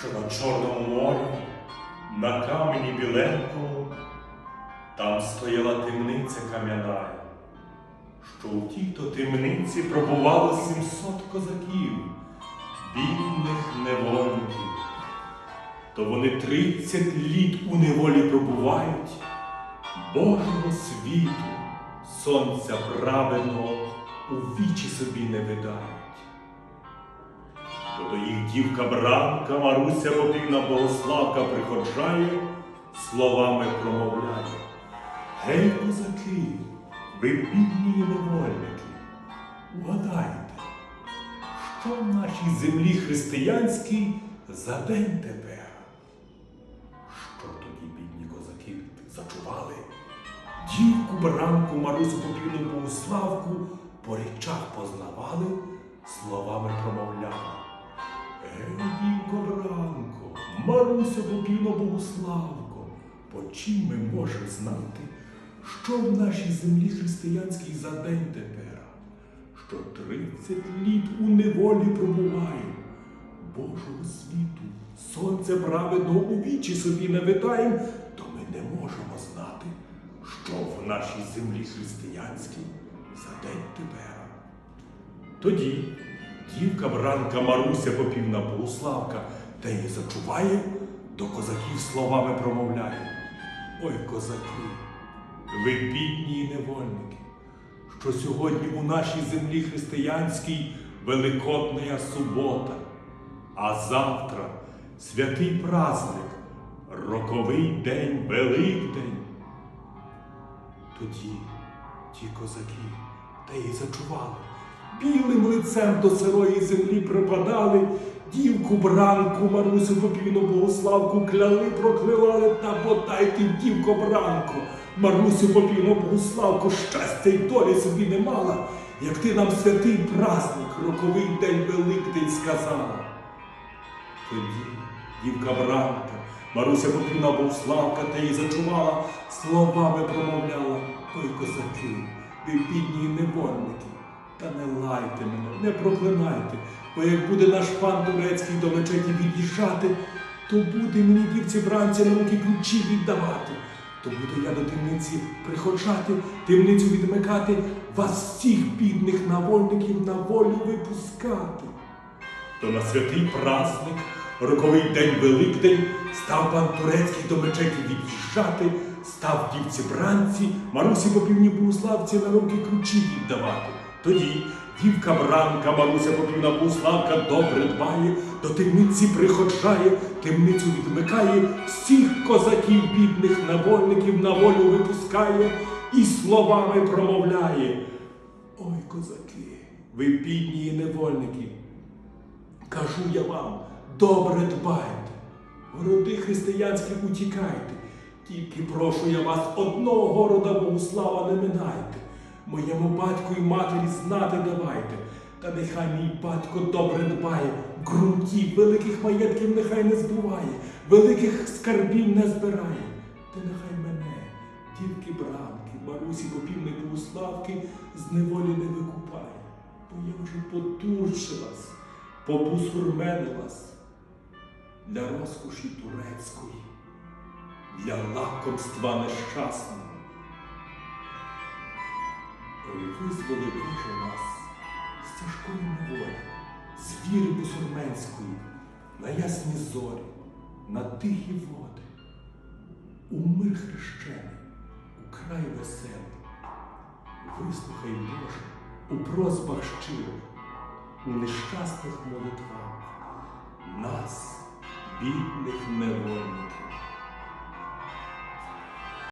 що на Чорному морі, на камені біленькому, там стояла темниця кам'яна, що у тій-то темниці пробувало сімсот козаків, бідних невольників. То вони тридцять літ у неволі пробувають, Божого світу, сонця праведного у вічі собі не видають. То їх дівка Бранка, Маруся Попівна Богославка приходжає, словами промовляє. Гей, козаки, ви бідні невольники, угадайте, що в нашій землі християнській за день тепер? Що тоді бідні козаки зачували? Дівку Бранку, Марусю Попівну Богославку по річах познавали, словами промовляли. Ей, дівко Бранко, Маруся Попівно Богославко, по чим ми можемо знати, що в нашій землі християнській за день тепер, що тридцять літ у неволі пробуває, Божого світу, сонце праведно у вічі собі не видаєм, то ми не можемо знати, що в нашій землі християнській за день тепер. Тоді дівка Бранка Маруся Попівна Богуславка та її зачуває, до козаків словами промовляє. Ой, козаки, ви бідні і невольники, що сьогодні у нашій землі християнській Великодня субота, а завтра святий праздник, роковий день Великдень. Тоді ті козаки та й зачували, білим лицем до сирої землі припадали, дівку бранку, Марусю Попівну Богославку кляли, проклинали та подайте, дівко бранку, Марусю Попівну Богославку, щастя й долі собі не мала, як ти нам святий праздник, роковий день Великдень сказала. Тоді дівка Бранка, Маруся Попівна Богославка та їй зачувала, словами промовляла, ой, козаки, ви бідні невольники, та не лайте мене, не проклинайте, бо як буде наш пан турецький до мечеті від'їжджати, то буде мені дівці бранці на руки ключі віддавати. То буду я до темниці приходжати, темницю відмикати, вас всіх бідних навольників на волю випускати. То на святий праздник, роковий день Великдень, став пан Турецький до мечеті від'їжджати, став дівці бранці, Марусі Попівні Богуславці на руки ключі віддавати. Тоді дівка бранка, Маруся Попівна Богуславка добре дбає, до темниці приходжає, темницю відмикає, всіх козаків бідних навольників на волю випускає і словами промовляє. Ой, козаки, ви бідні невольники, Кажу я вам, добре дбайте, городи християнські утікайте, тільки прошу я вас одного города Богослава не минайте, моєму батьку і матері знати давайте, та нехай мій батько добре дбає, ґрунтів, великих маєтків нехай не збуває, великих скарбів не збирає, та нехай мене, дівки бранки, Марусі Попівни Богославки з неволі не викупає, бо я вже потурчилась побусурменилась для розкоші турецької, для лакомства нещасного. Визволи Боже нас з тяжкої неволі, з віри бусурменської, на ясні зорі, на тихі води, у мир хрещений, у край веселий. Вислухай, Боже, у просьбах щирих у нещасних молитвах нас, бідних невольників.